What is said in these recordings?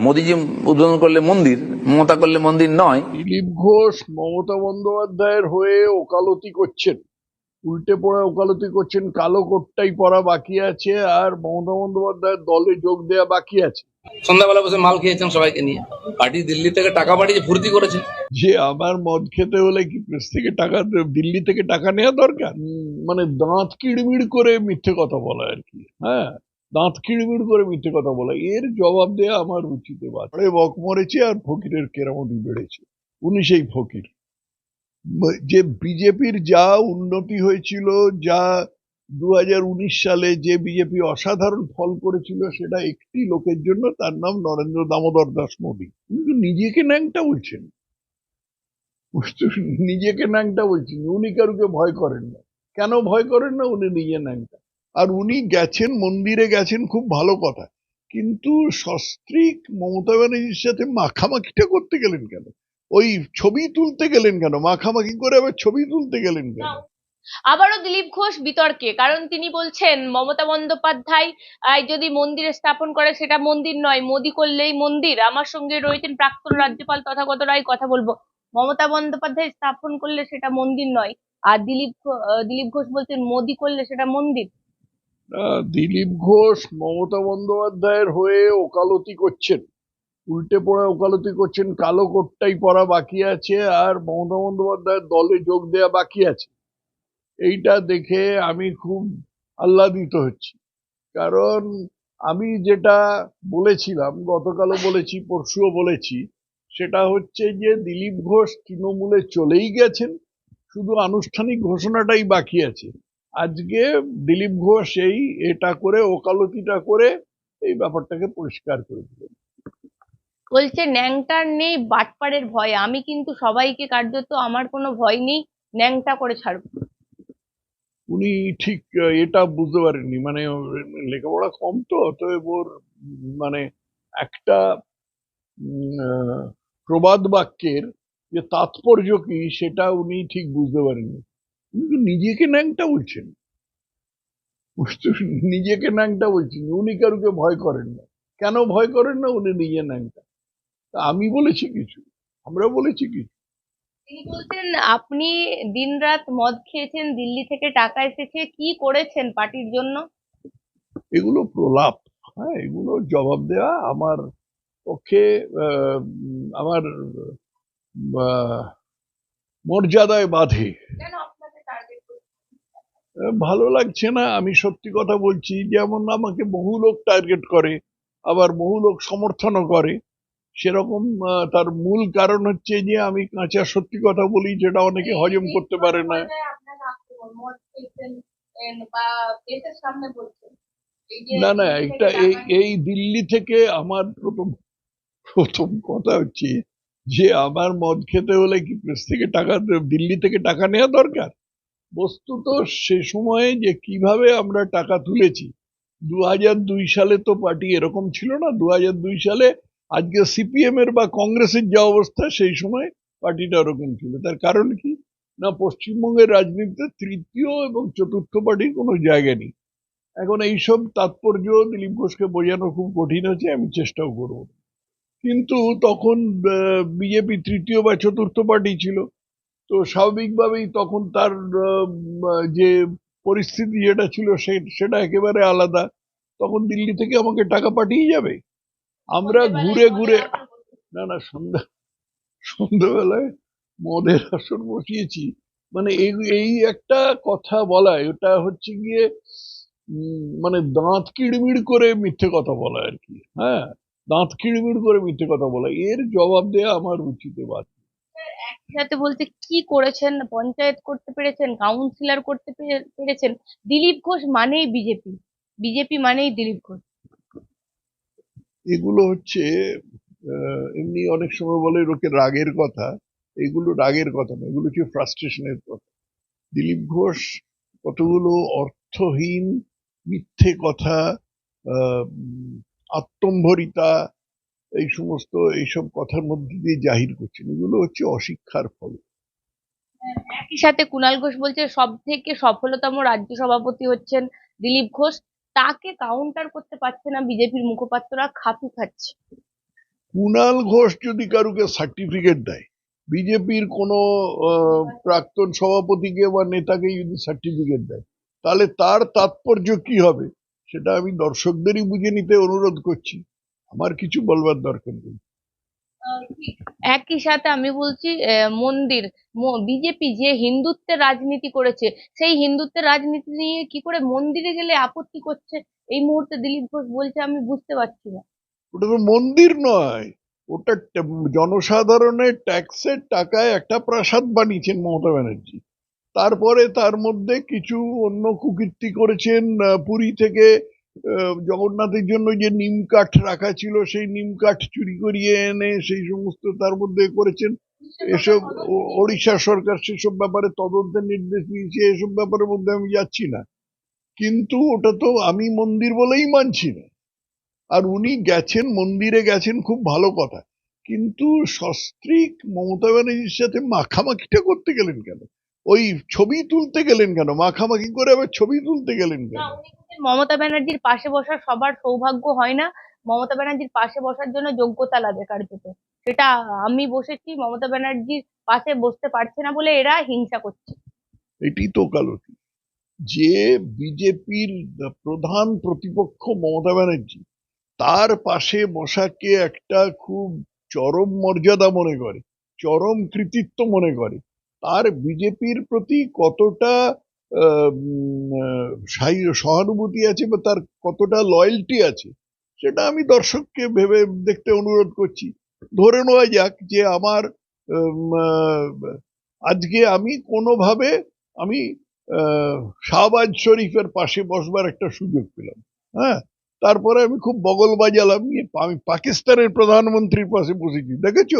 মোদিজি উদ্বোধন করলে মন্দির মমতা করলে মন্দির নয়। দিলীপ ঘোষ মমতা বন্দ্যোপাধ্যায়ের হয়ে ওকালতি করছেন। উল্টে পড়ে ওকালতি করছেন কালো কোটটাই পরা বাকি আছে আর মমতা বন্দ্যোপাধ্যায়ের দলে যোগ দেওয়া বাকি আছে। সন্ধ্যাবেলা বসে মাল খেয়েছেন সবাইকে নিয়ে। পার্টি দিল্লি থেকে টাকা পাঠিয়ে ফুর্তি করেছেন। যে আমার মদ খেতে হলে কি প্রেস থেকে টাকা দিল্লি থেকে টাকা নেওয়া দরকার? মানে দাঁত কিড়মিড় করে মিথ্যে কথা বলা আর কি। হ্যাঁ। দাঁত কিড়মিড় করে মিথ্যে কথা বলা। এর জবাব দেওয়া আমার উচিত বক মরেছে আর ফকিরের কেরামতি বেড়েছে। উনি সেই ফকির। যে বিজেপির যা উন্নতি হয়েছিল, যা দু সালে যে বিজেপি অসাধারণ ফল করেছিল, সেটা একটি লোকের জন্য তার নাম নরেন্দ্র দামোদর দাস মোদী। উনি তো নিজেকে ন্যাংটা বলছেন। নিজেকে ন্যাংটা বলছেন। উনি কারুকে ভয় করেন না। কেন ভয় করেন না? উনি নিজে ন্যাংটা। আর উনি গেছেন, মন্দিরে গেছেন, খুব ভালো কথা। কিন্তু সস্ত্রীক মমতা ব্যানার্জির সাথে মাখামাখিটা করতে গেলেন কেন? ওই ছবি তুলতে গেলেন কেন? মাখামাখি করে আবার ছবি তুলতে গেলেন কেন? আবারও দিলীপ ঘোষ বিতর্কে, কারণ তিনি বলছেন, মমতা বন্দ্যোপাধ্যায় যদি মন্দিরে স্থাপন করে, সেটা মন্দির নয়, মোদি করলেই মন্দির। আমার সঙ্গে রয়েছেন প্রাক্তন রাজ্যপাল তথাগত রায়, কথা বলব। মমতা বন্দ্যোপাধ্যায় স্থাপন করলে সেটা মন্দির নয়, আর দিলীপ দিলীপ ঘোষ বলছেন, মোদি করলে সেটা মন্দির। দিলীপ ঘোষ মমতা বন্দ্যোপাধ্যায়ের হয়ে ওকালতি করছেন। উল্টে পড়ে ওকালতি করছেন, কালো কোটটাই পরা বাকি আছে আর মমতা বন্দ্যোপাধ্যায়ের দলে যোগ দেওয়া বাকি আছে। এইটা দেখে আমি খুব আহ্লাদিত হচ্ছি। কারণ আমি যেটা বলেছিলাম, গতকালও বলেছি, পরশুও বলেছি, সেটা হচ্ছে যে দিলীপ ঘোষ তৃণমূলে চলেই গেছেন, শুধু আনুষ্ঠানিক ঘোষণাটাই বাকি আছে। আজকে দিলীপ ঘোষ এই এটা করে ওকালতিটা করে এই ব্যাপারটাকে পরিষ্কার করে দিলেন বলছে ন্যাংটার নেই বাটপাড়ের ভয়। আমি কিন্তু সবাইকে কার্যত আমার কোনো ভয় নেই ন্যাংটা করে ছাড়বো। উনি ঠিক এটা বুঝতে পারেননি। মানে লেখাপড়া কম তো অতএব ওর মানে একটা প্রবাদ বাক্যের যে তাৎপর্য কি সেটা উনি ঠিক বুঝতে পারেননি। উনি তো নিজেকে ন্যাংটা বলছেন। নিজেকে ন্যাংটা বলছেন উনি কারুকে ভয় করেন না। কেন ভয় করেন না? উনি নিজে ন্যাংটা। আমি বলেছি কিছু আমরা বলেছি কিছু। তিনি বলছেন আপনি দিনরাত মদ খেয়েছেন দিল্লি থেকে টাকা এসেছে কি করেছেন পার্টির জন্য? এগুলো প্রলাপ হ্যাঁ এগুলো জবাব দেওয়া আমার পক্ষে আমার মর্যাদায় বাধে কেন আপনাকে টার্গেট আহ, ভালো লাগছে না, আমি সত্যি কথা বলছি, যেমন আমাকে বহু লোক টার্গেট করে, আবার বহু লোক সমর্থনও করে। সেরকম তার মূল কারণ হচ্ছে যে, আমি কাঁচা সত্যি কথা বলি, যেটা অনেকে হজম করতে পারে না। না না এই এই দিল্লি থেকে আমার প্রথম প্রথম কথা হচ্ছে যে, আমার মদ খেতে হলে কি প্রেস থেকে টাকা, দিল্লি থেকে টাকা নেওয়া দরকার? বস্তুত সে সময়ে যে কীভাবে আমরা টাকা তুলেছি দু দুই সালে তো পার্টি এরকম ছিল না। দু দুই সালে আজকে সিপিএম এর বা কংগ্রেসের যা অবস্থা, সেই সময় পার্টিটা ওরকম ছিল। তার কারণ কি? না, পশ্চিমবঙ্গের রাজনীতিতে তৃতীয় এবং চতুর্থ পার্টির কোনো জায়গা নেই। এখন এইসব তাৎপর্য দিলীপ ঘোষকে বোঝানো খুব কঠিন হচ্ছে, আমি চেষ্টাও করব। কিন্তু তখন বিজেপি তৃতীয় বা চতুর্থ পার্টি ছিল। তো স্বাভাবিকভাবেই তখন তার যে পরিস্থিতি যেটা ছিল সে- সেটা একেবারে আলাদা। তখন দিল্লি থেকে আমাকে টাকা পাঠিয়ে যাবে। আমরা ঘুরে ঘুরে না না সন্ধ্যা সন্ধ্যাবেলায় মদের আসন বসিয়েছি। মানে এই এই একটা কথা বলা এটা হচ্ছে গিয়ে মানে দাঁত কিড়মিড় করে মিথ্যে কথা বলা আর কি। হ্যাঁ দাঁত কিড়মিড় করে মিথ্যে কথা বলা। এর জবাব দেওয়া আমার উচিত এবার সাথে বলতে কি করেছেন, পঞ্চায়েত করতে পেরেছেন কাউন্সিলর করতে পেরেছেন, দিলীপ ঘোষ মানেই বিজেপি বিজেপি মানেই দিলীপ ঘোষ। এগুলো হচ্ছে এমনি অনেক সময় বলে লোকে রাগের কথা? এগুলো রাগের কথা না এগুলো হচ্ছে ফ্রাস্ট্রেশনের কথা। দিলীপ ঘোষ কতগুলো অর্থহীন মিথ্যে কথা আত্মম্ভরিতা এই সমস্ত এইসব কথার মধ্যে দিয়ে জাহির করছেন। এগুলো হচ্ছে অশিক্ষার ফল। একই সাথে কুণাল ঘোষ বলছে সব থেকে সফলতম রাজ্য সভাপতি হচ্ছেন দিলীপ ঘোষ। তাকে কাউন্টার করতে পারছে না বিজেপির মুখপাত্ররা খাপি খাচ্ছে। কুণাল ঘোষ যদি কারুকে সার্টিফিকেট দেয় বিজেপির কোনো প্রাক্তন সভাপতিকে বা নেতাকে যদি সার্টিফিকেট দেয় তাহলে তার তাৎপর্য কি হবে? সেটা আমি দর্শকদেরই বুঝে নিতে অনুরোধ করছি। আমার কিছু বলবার দরকার নেই। একই সাথে আমি বলছি মন্দির বিজেপি যে হিন্দুত্বের রাজনীতি করেছে সেই হিন্দুত্বের রাজনীতি নিয়ে কি করে মন্দিরে গেলে আপত্তি করছে? এই মুহূর্তে দিলীপ ঘোষ বলছে আমি বুঝতে পারছি না। ওটা তো মন্দির নয়। ওটা জনসাধারণের ট্যাক্সের টাকায় একটা প্রাসাদ বানিয়েছেন মমতা ব্যানার্জি। তারপরে তার মধ্যে কিছু অন্য কুকীর্তি করেছেন পুরী থেকে জগন্নাথের জন্য যে নিম কাঠ রাখা ছিল সেই নিম কাঠ চুরি করিয়ে এনে সেই সমস্ত তার মধ্যে করেছেন। এসব ওড়িশা সরকার সেসব ব্যাপারে তদন্তের নির্দেশ দিয়েছে এসব ব্যাপারের মধ্যে আমি যাচ্ছি না। কিন্তু ওটা তো আমি মন্দির বলেই মানছি না। আর উনি গেছেন মন্দিরে গেছেন খুব ভালো কথা। কিন্তু সস্ত্রীক মমতা ব্যানার্জির সাথে মাখামাখিটা করতে গেলেন কেন? ওই ছবি তুলতে গেলেন কেন? মাখামাখি করে আবার ছবি তুলতে গেলেন কেন? মমতা ব্যানার্জির পাশে বসার সবার সৌভাগ্য হয় না। মমতা ব্যানার্জির পাশে বসার জন্য যোগ্যতা লাগে কার্যত। সেটা আমি বসেছি মমতা ব্যানার্জির পাশে বসতে পারছে না বলে এরা হিংসা করছে। এটি তো কালতি যে বিজেপির প্রধান প্রতিপক্ষ মমতা ব্যানার্জি তার পাশে বসাকে একটা খুব চরম মর্যাদা মনে করে চরম কৃতিত্ব মনে করে। তার বিজেপির প্রতি কতটা সহানুভূতি আছে বা তার কতটা লয়্যালটি আছে, সেটা আমি দর্শককে ভেবে দেখতে অনুরোধ করছি। ধরে নেওয়া যাক যে আমার আজকে আমি কোনোভাবে আমি শাহবাজ শরীফের পাশে বসবার একটা সুযোগ পেলাম হ্যাঁ? তারপরে আমি খুব বগল বাজালাম, আমি পাকিস্তানের প্রধানমন্ত্রীর পাশে বসেছি, দেখেছ?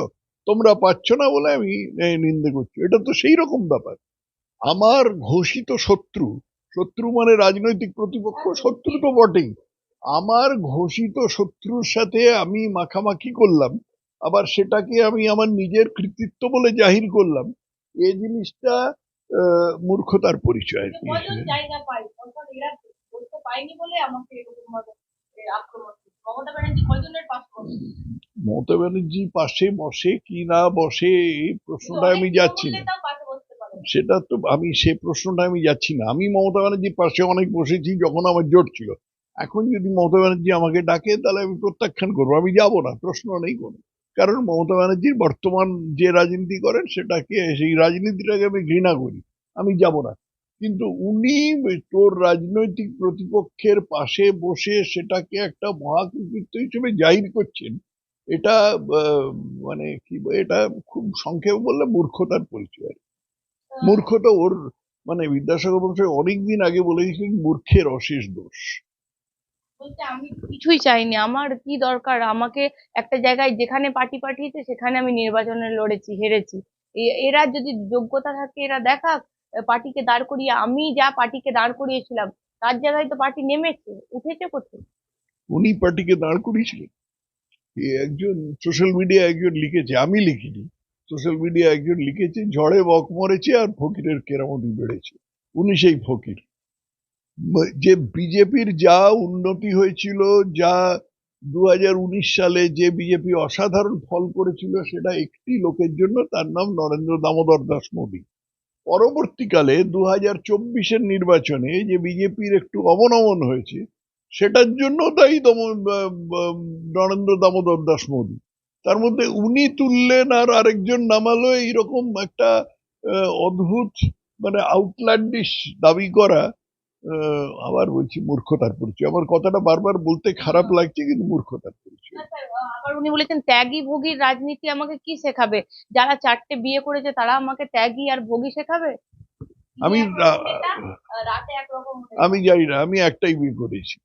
তোমরা পাচ্ছ না বলে আমি নিন্দে করছি। এটা তো সেই রকম ব্যাপার। আমার ঘোষিত শত্রু শত্রু মানে রাজনৈতিক প্রতিপক্ষ শত্রু তো বটেই। আমার ঘোষিত শত্রুর সাথে আমি মাখামাখি করলাম আবার সেটাকে আমি আমার নিজের কৃতিত্ব বলে জাহির করলাম। এই জিনিসটা আহ, মূর্খতার পরিচয়। পায়নি বলে আমাকে আক্রমণ মমতা ব্যানার্জি কয়জনের পাশ মমতা ব্যানার্জি পাশে বসে কি না বসে এই প্রশ্নটা আমি যাচ্ছি না। সেটা তো আমি সে প্রশ্নটা আমি যাচ্ছি না। আমি মমতা ব্যানার্জির পাশে অনেক বসেছি যখন আমার জোট ছিল। এখন যদি মমতা ব্যানার্জি আমাকে ডাকে তাহলে আমি প্রত্যাখ্যান করব। আমি যাব না প্রশ্ন নেই কোনো। কারণ মমতা ব্যানার্জির বর্তমান যে রাজনীতি করেন সেটাকে সেই রাজনীতিটাকে আমি ঘৃণা করি। আমি যাব না। কিন্তু উনি তোর রাজনৈতিক প্রতিপক্ষের পাশে বসে সেটাকে একটা মহাকৃতিত্ব হিসেবে জাহির করছেন এটা মানে কি এটা খুব সংক্ষেপে বললে মূর্খতার পরিচয়। মূর্খতা ওর মানে বিদ্যাসাগর মহাশয় অনেকদিন আগে বলে দিয়েছিলেন মূর্খের অশেষ দোষ। বলতে আমি কিছুই চাইনি আমার কি দরকার? আমাকে একটা জায়গায় যেখানে পার্টি পাঠিয়েছে সেখানে আমি নির্বাচনে লড়েছি হেরেছি। এরা যদি যোগ্যতা থাকে এরা দেখাক। পার্টিকে দাঁড় করিয়ে, আমি যা পার্টিকে দাঁড় করিয়েছিলাম, তার জায়গায় তো পার্টি নেমেছে, উঠেছে কোথায়? উনি পার্টিকে দাঁড় করিয়েছিলেন। একজন সোশ্যাল মিডিয়া একজন লিখেছে, আমি লিখিনি। সোশ্যাল মিডিয়া একজন লিখেছে, ঝড়ে বক মরেছে আর ফকিরের কেরামতি বেড়েছে। উনি সেই ফকির। যে বিজেপির যা উন্নতি হয়েছিল, যা দু হাজার উনিশ সালে যে বিজেপি অসাধারণ ফল করেছিল, সেটা একটি লোকের জন্য তার নাম নরেন্দ্র দামোদর দাস মোদী। পরবর্তীকালে দু হাজার চব্বিশের নির্বাচনে যে বিজেপির একটু অবনমন হয়েছে, সেটার জন্য তাই নরেন্দ্র দামোদর দাস মোদী। তার মধ্যে উনি তুললেন আর আরেকজন নামালো এইরকম একটা অদ্ভুত মানে আউটল্যান্ডিশ দাবি করা আবার বলছি মূর্খতার পরিচয়। আমার কথাটা বারবার বলতে খারাপ লাগছে কিন্তু মূর্খতার পরিচয়। আবার উনি বলেছেন ত্যাগী ভোগীর রাজনীতি আমাকে কি শেখাবে? যারা চারটে বিয়ে করেছে তারা আমাকে ত্যাগী আর ভোগী শেখাবে? আমি হয়ে আমি জানি না আমি একটাই বিয়ে করেছি।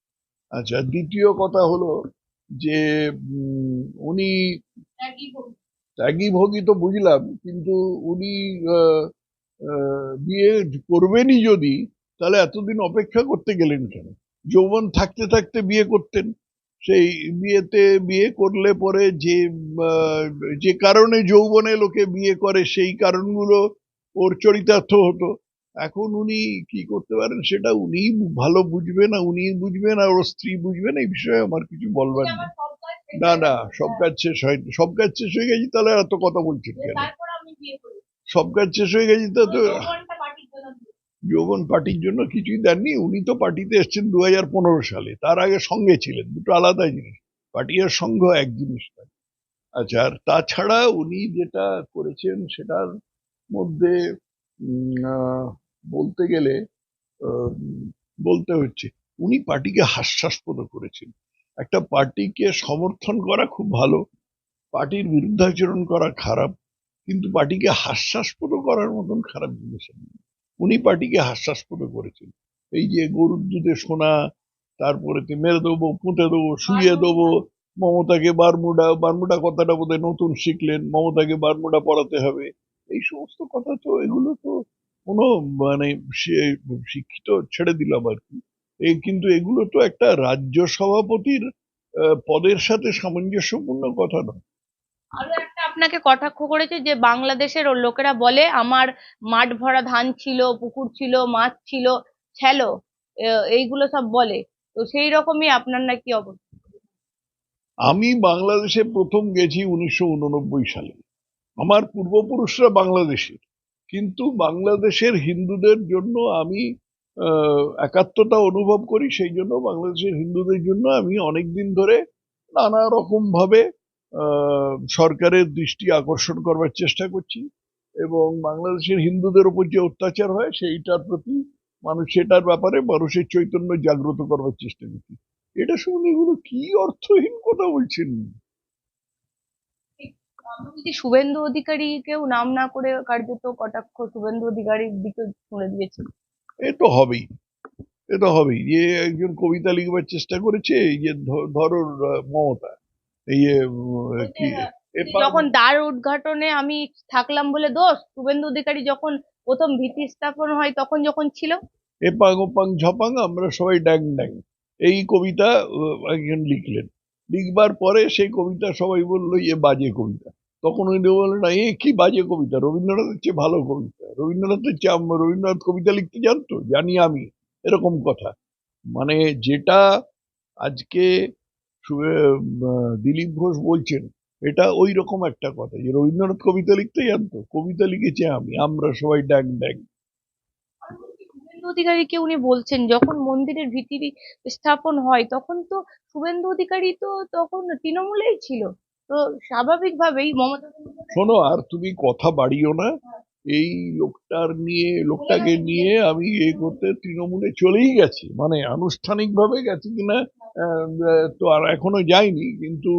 আচ্ছা দ্বিতীয় কথা হলো যে উনি ত্যাগী ভোগী। তো বুঝলাম কিন্তু উনি বিয়ে করবেনই যদি তাহলে এতদিন অপেক্ষা করতে গেলেন কেন? যৌবন থাকতে থাকতে বিয়ে করতেন। সেই বিয়েতে বিয়ে করলে পরে যে যে কারণে যৌবনে লোকে বিয়ে করে সেই কারণগুলো ওর চরিতার্থ হতো। এখন উনি কি করতে পারেন সেটা উনি ভালো বুঝবেন না উনি বুঝবেন আর ওর স্ত্রী বুঝবেন এই বিষয়ে আমার কিছু বলবার নেই। আমার সব কাজ না না সব কাজ শেষ হয়নি সব কাজ শেষ হয়ে গেছি তাহলে এত কথা বলছেন কেন? সব কাজ শেষ হয়ে গেছি তো তো যৌবনটা পার্টির জন্য দিই। যৌবন পার্টির জন্য কিছুই দেননি। উনি তো পার্টিতে এসেছেন দু সালে। তার আগে সঙ্গে ছিলেন। দুটো আলাদা জিনিস। পার্টি আর সংঘ এক জিনিস আচ্ছা আর তাছাড়া উনি যেটা করেছেন সেটার মধ্যে বলতে গেলে বলতে হচ্ছে, উনি পার্টিকে হাস্যাস্পদ করেছেন। একটা পার্টিকে সমর্থন করা খুব ভালো, পার্টির বিরুদ্ধাচরণ করা খারাপ, কিন্তু পার্টিকে হাস্যাস্পদ করার মতন খারাপ জিনিস। উনি পার্টিকে হাস্যাস্পদ করেছেন। এই যে গরুর দুধে সোনা তারপরে মেরে দেবো পুঁতে দেবো শুয়ে দেবো মমতাকে বারমুডা বারমুডা কথাটা বোধহয় নতুন শিখলেন মমতাকে বারমুডা পড়াতে হবে। এই সমস্ত কথা তো এগুলো তো কোনো মানে সে- শিক্ষিত ছেড়ে দিলাম আর কি। এই কিন্তু এগুলো তো একটা রাজ্য সভাপতির পদের সাথে সামঞ্জস্যপূর্ণ কথা নয়। আপনাকে কটাক্ষ করেছে যে বাংলাদেশের লোকেরা বলে আমার মাঠ ভরা ধান ছিল, পুকুর ছিল, মাছ ছিল ছেলো এইগুলো সব বলে। তো সেই রকমই আপনার নাকি অবস্থা? আমি বাংলাদেশে প্রথম গেছি উনিশশো উননব্বই সালে। আমার পূর্বপুরুষরা বাংলাদেশের। কিন্তু বাংলাদেশের হিন্দুদের জন্য আমি একাত্মতা অনুভব করি, সেই জন্য বাংলাদেশের হিন্দুদের জন্য আমি অনেক দিন ধরে নানা রকম ভাবে সরকারের দৃষ্টি আকর্ষণ করবার চেষ্টা করছি এবং বাংলাদেশের হিন্দুদের উপর যে অত্যাচার হয় সেইটার প্রতি মানুষ সেটার ব্যাপারে মানুষের চৈতন্য জাগ্রত করবার চেষ্টা করছি। এটা শুনে এগুলো কি অর্থহীন কথা বলছেন? বলছি শুভেন্দু অধিকারীকেও নাম না করে কার্যত কটাক্ষ শুভেন্দু অধিকারীর দিকে শুনে দিয়েছে। এ তো হবেই। এ তো হবেই। যে একজন কবিতা লিখবার চেষ্টা করেছে যে ধরো মমতা। এই যে, উম, কি যখন দ্বার উদ্ঘাটনে আমি থাকলাম বলে দোষ শুভেন্দু অধিকারী যখন প্রথম ভিত্তি স্থাপন হয় তখন যখন ছিল? এপাং ওপাং ঝপাং আমরা সবাই ড্যাং ড্যাং। এই কবিতা একজন লিখলেন। লিখবার পরে সেই কবিতা সবাই বলল এ বাজে কবিতা। তখন উনি বললেন না এ কি বাজে কবিতা? রবীন্দ্রনাথের চেয়ে ভালো কবিতা। রবীন্দ্রনাথের চেয়ে রবীন্দ্রনাথ কবিতা লিখতে জানতো? জানি আমি। এরকম কথা। মানে যেটা আজকে দিলীপ ঘোষ বলছেন এটা ওই রকম একটা কথা। যে রবীন্দ্রনাথ কবিতা লিখতে জানতো কবিতা লিখেছি আমি আমরা সবাই ড্যাং ড্যাং শুভেন্দু অধিকারীকে উনি বলছেন যখন মন্দিরের ভিত্তি স্থাপন হয় তখন তো শুভেন্দু অধিকারী তো তখন তৃণমূলেই ছিল। তো স্বাভাবিকভাবেই মমতা শোনো আর তুমি কথা বাড়িও না। এই লোকটার নিয়ে লোকটাকে নিয়ে আমি এ করতে তৃণমূলে চলেই গেছি। মানে আনুষ্ঠানিকভাবে গেছি কিনা তো আর এখনও যায়নি কিন্তু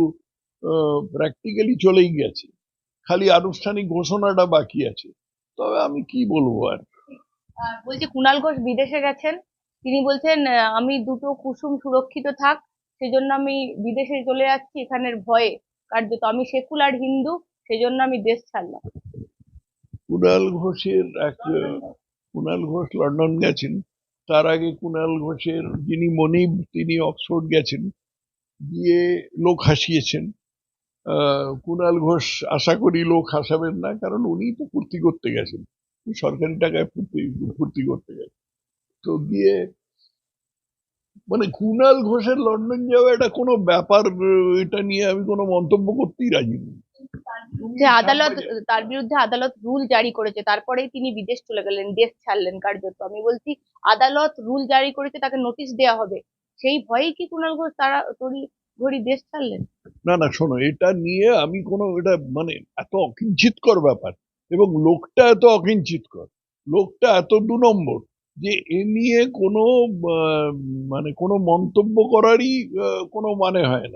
প্র্যাকটিক্যালি চলেই গেছে। খালি আনুষ্ঠানিক ঘোষণাটা বাকি আছে। তবে আমি কি বলব আর? বলছে কুণাল ঘোষ বিদেশে গেছেন। তিনি বলছেন আমি দুটো কুসুম সুরক্ষিত থাক সেজন্য আমি বিদেশে চলে যাচ্ছি এখানের ভয়ে। কার্যত আমি সেকুলার হিন্দু সেজন্য আমি দেশ ছাড়লাম। কুণাল ঘোষের এক কুণাল ঘোষ লন্ডন গেছেন। তার আগে কুণাল ঘোষের যিনি মনিব, তিনি অক্সফোর্ড গেছেন, গিয়ে লোক হাসিয়েছেন। কুণাল ঘোষ আশা করি লোক হাসাবেন না, কারণ উনি তো ফুর্তি করতে গেছেন। সরকারি টাকায় ফুর্তি ফুর্তি করতে গেছেন। তো গিয়ে মানে কুণাল ঘোষের লন্ডন যাওয়া এটা কোনো ব্যাপার, এটা নিয়ে আমি কোনো মন্তব্য করতেই রাজি নই। যে আদালত, তার বিরুদ্ধে আদালত রুল জারি করেছে, তারপরেই তিনি বিদেশ চলে গেলেন, দেশ ছাড়লেন কার্যত। আমি বলছি, আদালত রুল জারি করেছে, তাকে নোটিশ দেওয়া হবে। সেই ভয়েই কি কুণাল ঘোষ তারা তড়ি ঘড়ি দেশ ছাড়লেন? না না, শোনো, এটা নিয়ে আমি কোনো, এটা মানে এত অকিঞ্চিতকর ব্যাপার। এবং লোকটা এত অকিঞ্চিতকর। লোকটা এত দু নম্বর যে এ নিয়ে কোনো মানে কোনো মন্তব্য করারই কোনো মানে হয় না।